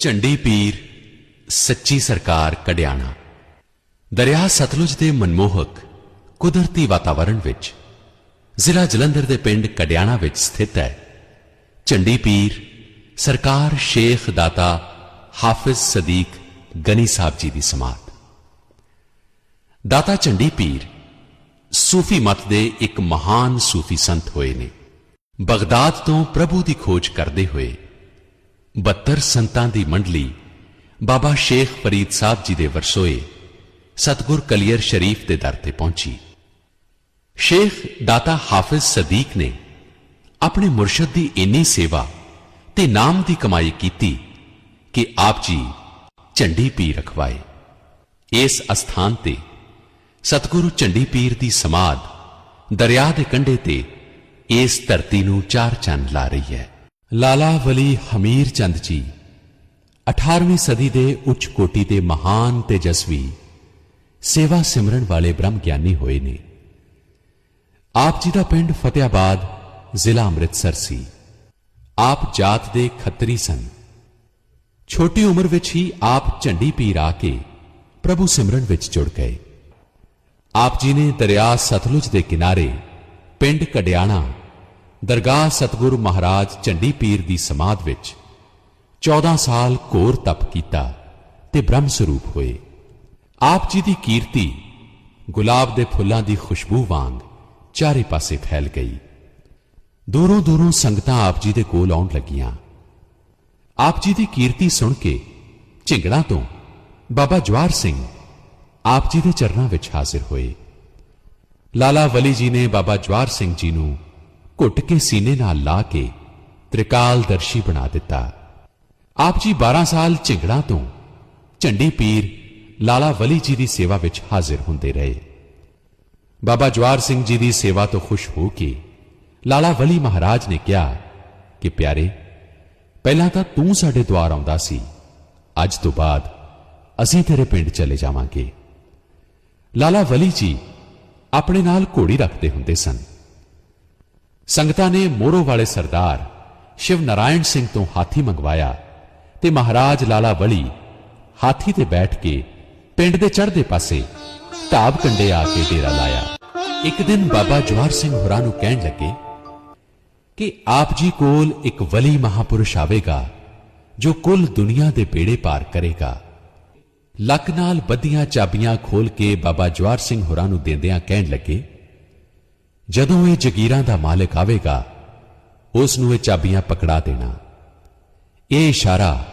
ਝੰਡੀ ਪੀਰ, ਸੱਚੀ ਸਰਕਾਰ ਕੜਿਆਣਾ। ਦਰਿਆ ਸਤਲੁਜ ਦੇ ਮਨਮੋਹਕ, ਕੁਦਰਤੀ ਵਾਤਾਵਰਣ ਵਿੱਚ, ਜ਼ਿਲ੍ਹਾ ਜਲੰਧਰ ਦੇ ਪਿੰਡ ਕੜਿਆਣਾ ਵਿੱਚ ਸਥਿਤ ਹੈ। ਝੰਡੀ ਪੀਰ, ਸਰਕਾਰ ਸ਼ੇਖ ਦਾਤਾ ਹਾਫਿਜ਼ ਸਦੀਕ ਗਨੀ ਸਾਹਿਬ ਜੀ ਦੀ ਸਮਾਧ। ਦਾਤਾ ਝੰਡੀ ਪੀਰ, ਸੂਫੀ ਮਤ ਦੇ ਇੱਕ ਮਹਾਨ ਸੂਫੀ ਸੰਤ ਹੋਏ ਨੇ। ਬਗਦਾਦ ਤੋਂ ਪ੍ਰਭੂ ਦੀ ਖੋਜ ਕਰਦੇ ਹੋਏ 72 ਸੰਤਾਂ ਦੀ ਮੰਡਲੀ ਬਾਬਾ ਸ਼ੇਖ ਫਰੀਦ ਸਾਹਿਬ ਜੀ ਦੇ ਵਰਸੋਏ ਸਤਗੁਰ ਕਲੀਅਰ ਸ਼ਰੀਫ ਦੇ ਦਰ ਤੇ ਪਹੁੰਚੀ। ਸ਼ੇਖ ਦਾਤਾ ਹਾਫਿਜ਼ ਸਦੀਕ ਨੇ ਆਪਣੇ ਮੁਰਸ਼ਦ ਦੀ ਇੰਨੀ ਸੇਵਾ ਤੇ ਨਾਮ ਦੀ ਕਮਾਈ ਕੀਤੀ ਕਿ ਆਪ ਜੀ ਝੰਡੀ ਪੀਰ ਰਖਵਾਏ। ਇਸ ਅਸਥਾਨ ਤੇ ਸਤਿਗੁਰੂ ਝੰਡੀ ਪੀਰ ਦੀ ਸਮਾਧ ਦਰਿਆ ਦੇ ਕੰਢੇ ਤੇ ਇਸ ਧਰਤੀ ਨੂੰ ਚਾਰ ਚੰਨ ਲਾ ਰਹੀ ਹੈ। ਲਾਲਾ ਵਲੀ ਹਮੀਰ ਚੰਦ ਜੀ 18ਵੀਂ ਸਦੀ ਦੇ ਉੱਚ ਕੋਟੀ ਦੇ ਮਹਾਨ ਤੇਜਸਵੀ, ਸੇਵਾ ਸਿਮਰਨ ਵਾਲੇ ਬ੍ਰਹਮ ਗਿਆਨੀ ਹੋਏ ਨੇ। ਆਪ ਜੀ ਦਾ ਪਿੰਡ ਫਤਿਆਬਾਦ, ਜ਼ਿਲ੍ਹਾ ਅੰਮ੍ਰਿਤਸਰ ਸੀ। ਆਪ ਜਾਤ ਦੇ ਖੱਤਰੀ ਸਨ। ਛੋਟੀ ਉਮਰ ਵਿੱਚ ਹੀ ਆਪ ਝੰਡੀ ਪੀਰ ਆ ਕੇ ਪ੍ਰਭੂ ਸਿਮਰਨ ਵਿੱਚ ਜੁੜ ਗਏ। ਆਪ ਜੀ ਨੇ ਦਰਿਆ ਸਤਲੁਜ ਦੇ ਕਿਨਾਰੇ ਪਿੰਡ ਕਡਿਆਣਾ ਦਰਗਾਹ ਸਤਗੁਰੂ ਮਹਾਰਾਜ ਚੰਡੀ ਪੀਰ ਦੀ ਸਮਾਧ ਵਿੱਚ 14 ਸਾਲ ਘੋਰ ਤਪ ਕੀਤਾ ਤੇ ਬ੍ਰਹਮ ਸਰੂਪ ਹੋਏ। ਆਪ ਜੀ ਦੀ ਕੀਰਤੀ ਗੁਲਾਬ ਦੇ ਫੁੱਲਾਂ ਦੀ ਖੁਸ਼ਬੂ ਵਾਂਗ ਚਾਰੇ ਪਾਸੇ ਫੈਲ ਗਈ। ਦੂਰੋਂ ਦੂਰੋਂ ਸੰਗਤਾਂ ਆਪ ਜੀ ਦੇ ਕੋਲ ਆਉਣ ਲੱਗੀਆਂ। ਆਪ ਜੀ ਦੀ ਕੀਰਤੀ ਸੁਣ ਕੇ ਝਿੰਗੜਾ ਤੋਂ ਬਾਬਾ ਜਵਾਰ ਸਿੰਘ ਆਪ ਜੀ ਦੇ ਚਰਨਾਂ ਵਿੱਚ ਹਾਜ਼ਰ ਹੋਏ। ਲਾਲਾ ਵਲੀ ਜੀ ਨੇ ਬਾਬਾ ਜਵਾਰ ਸਿੰਘ ਜੀ ਨੂੰ ਘੁੱਟ ਕੇ ਸੀਨੇ ਨਾਲ ਲਾ ਕੇ ਤ੍ਰਿਕਾਲਦਰਸ਼ੀ ਬਣਾ ਦਿੱਤਾ। ਆਪ ਜੀ 12 ਸਾਲ ਝਿੰਗੜਾ ਤੋਂ ਝੰਡੀ ਪੀਰ ਲਾਲਾ ਵਲੀ ਜੀ ਦੀ ਸੇਵਾ ਵਿੱਚ ਹਾਜ਼ਰ ਹੁੰਦੇ ਰਹੇ। ਬਾਬਾ ਜਵਾਰ ਸਿੰਘ ਜੀ ਦੀ ਸੇਵਾ ਤੋਂ ਖੁਸ਼ ਹੋ ਕੇ ਲਾਲਾ ਵਲੀ ਮਹਾਰਾਜ ਨੇ ਕਿਹਾ ਕਿ ਪਿਆਰੇ, ਪਹਿਲਾਂ ਤਾਂ ਤੂੰ ਸਾਡੇ ਦੁਆਰ ਆਉਂਦਾ ਸੀ, ਅੱਜ ਤੋਂ ਬਾਅਦ ਅਸੀਂ ਤੇਰੇ ਪਿੰਡ ਚਲੇ ਜਾਵਾਂਗੇ। ਲਾਲਾ ਵਲੀ ਜੀ ਆਪਣੇ ਨਾਲ ਘੋੜੀ ਰੱਖਦੇ ਹੁੰਦੇ ਸਨ। ਸੰਗਤਾਂ ਨੇ ਮੋਰੋ ਵਾਲੇ ਸਰਦਾਰ ਸ਼ਿਵ ਨਾਰਾਇਣ ਸਿੰਘ ਤੋਂ ਹਾਥੀ ਮੰਗਵਾਇਆ ਤੇ ਮਹਾਰਾਜ ਲਾਲਾ ਬਲੀ ਹਾਥੀ ਤੇ ਬੈਠ ਕੇ ਪਿੰਡ ਦੇ ਚੜ੍ਹਦੇ ਪਾਸੇ ਢਾਬ ਕੰਡੇ ਆ ਕੇ ਡੇਰਾ ਲਾਇਆ। ਇੱਕ ਦਿਨ ਬਾਬਾ ਜਵਾਰ ਸਿੰਘ ਹੋਰਾਂ ਨੂੰ ਕਹਿਣ ਲੱਗੇ ਕਿ ਆਪ ਜੀ ਕੋਲ ਇੱਕ ਵਲੀ ਮਹਾਪੁਰਸ਼ ਆਵੇਗਾ, ਜੋ ਕੁੱਲ ਦੁਨੀਆ ਦੇ ਬੇੜੇ ਪਾਰ ਕਰੇਗਾ। ਲੱਕ ਨਾਲ ਬੱਧੀਆਂ ਚਾਬੀਆਂ ਖੋਲ ਕੇ ਬਾਬਾ ਜਵਾਰ ਸਿੰਘ ਹੋਰਾਂ ਨੂੰ ਦਿੰਦਿਆਂ ਕਹਿਣ ਲੱਗੇ ਜਦੋਂ ਇਹ ਜਗੀਰਾਂ ਦਾ ਮਾਲਕ ਆਵੇਗਾ ਉਸ ਨੂੰ ਇਹ ਚਾਬੀਆਂ ਪਕੜਾ ਦੇਣਾ। ਇਹ ਇਸ਼ਾਰਾ